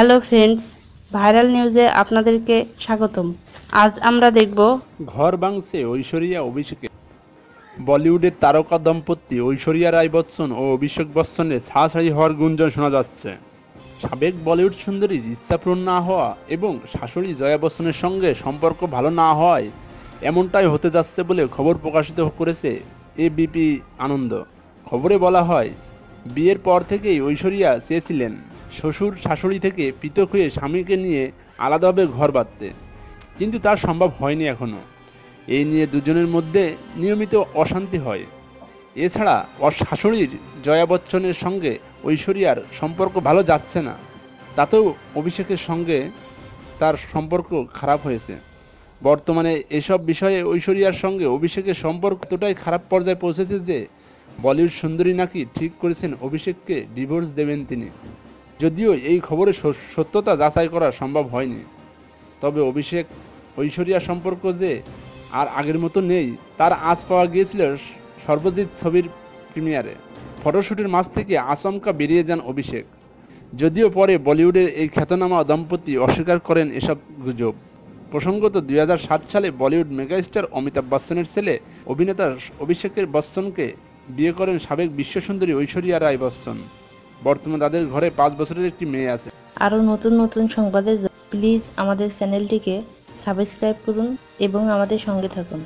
Hello friends, viral নিউজে আপনাদেরকে স্বাগতম। আজ আমরা দেখব ঘর ভাঙছে ঐশ্বরিয়া অভিষেকে বলিউডের তারকা দম্পতি ঐশ্বরিয়া রায় বচ্চন ও অভিষেক বচ্চনের ছাড়াছাড়ি হওয়ার গুঞ্জন শোনা যাচ্ছে। সাবেক বলিউড সুন্দরী ইচ্ছাপূরণ না হওয়া এবং শাশুড়ি জয়া বচ্চনের সঙ্গে সম্পর্ক ভালো না হওয়ায় এমনটাই হতে যাচ্ছে বলে খবর প্রকাশিত করেছে এবিপি আনন্দ। খবরে বলা হয়, বিয়ের পর থেকেই ঐশ্বরিয়া চেয়েছিলেন। শ্বশুর শাশুড়ি থেকে পৃথক হয়ে স্বামীকে নিয়ে আলাদাভাবে ঘর বাঁধতে। কিন্তু তা সম্ভব হয়নি এখনও এই নিয়ে দুজনের মধ্যে নিয়মিত অশান্তি হয়। এছাড়া ওর শাশুড়ির জয়া বচ্চনের সঙ্গে ঐশ্বরিয়ার সম্পর্ক ভালো যাচ্ছে না। তাতেও অভিষেকের সঙ্গে তার সম্পর্ক খারাপ হয়েছে। বর্তমানে এসব বিষয়ে ঐশ্বরিয়ার সঙ্গে অভিষেকের সম্পর্ক এতটাই খারাপ পর্যায়ে পৌঁছেছে যে, বলিউড সুন্দরী নাকি ঠিক করেছেন অভিষেককে ডিভোর্স দেবেন তিনি। যদিও এই খবরের সত্যতা যাচাই করা সম্ভব হয়নি, তবে অভিষেক ঐশ্বরিয়া সম্পর্ক যে আর আগের মতো নেই, তার আজ পাওয়া গিয়েছিল সর্বজিৎ ছবির প্রিমিয়ারে। ফটোশুটের মাঝ থেকে আচমকা বেরিয়ে যান অভিষেক। যদিও পরে বলিউডের এই খ্যাতনামা দম্পতি অস্বীকার করেন এসব গুজব। প্রসঙ্গত দুই হাজার সাত সালে বলিউড মেগাস্টার অমিতাভ বচ্চনের ছেলে অভিনেতা অভিষেকের বচ্চনকে বিয়ে করেন সাবেক বিশ্বসুন্দরী ঐশ্বরিয়া রায় বচ্চন। বর্তমানে তাদের ঘরে পাঁচ বছরের একটি মেয়ে আছে। আরও নতুন নতুন সংবাদের প্লিজ আমাদের চ্যানেলটিকে সাবস্ক্রাইব করুন এবং আমাদের সঙ্গে থাকুন।